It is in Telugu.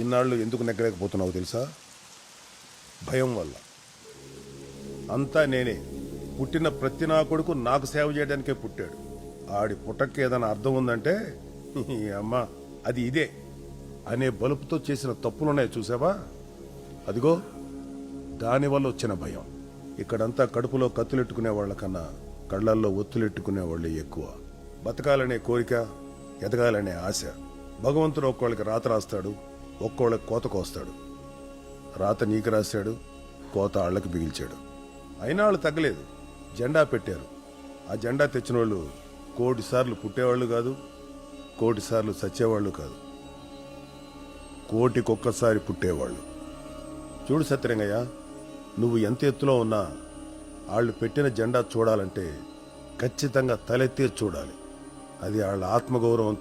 ఇన్నాళ్ళు ఎందుకు నెగ్గలేకపోతున్నావు తెలుసా? భయం వల్ల. అంతా నేనే. పుట్టిన ప్రతి నా కొడుకు నాకు సేవ చేయడానికే పుట్టాడు. ఆడి పుట్టకి ఏదైనా అర్థం ఉందంటే అమ్మా అమ్మ అది ఇదే అనే బలుపుతో చేసిన తప్పులున్నాయి చూసావా? అదిగో దానివల్ల వచ్చిన భయం. ఇక్కడంతా కడుపులో కత్తులెట్టుకునే వాళ్ళకన్నా కళ్ళల్లో ఒత్తులెట్టుకునే వాళ్ళే ఎక్కువ. బతకాలనే కోరిక ఎదగాలనే ఆశ. భగవంతుడు ఒక్కళ్ళకి రాత రాస్తాడు. ఒక్కోళ్ళకి కోత కోస్తాడు. రాత నీకు రాశాడు కోత ఆళ్ళకు బిగిల్చాడు. అయినా వాళ్ళు తగ్గలేదు. జెండా పెట్టారు. ఆ జెండా తెచ్చిన వాళ్ళు కోటి సార్లు పుట్టేవాళ్ళు కాదు కోటి సార్లు చచ్చేవాళ్ళు కాదు. కోటికొక్కసారి పుట్టేవాళ్ళు. చూడు సత్యరంగయ్య నువ్వు ఎంత ఎత్తులో ఉన్నా వాళ్ళు పెట్టిన జెండా చూడాలంటే ఖచ్చితంగా తలెత్తే చూడాలి. అది వాళ్ళ ఆత్మగౌరవం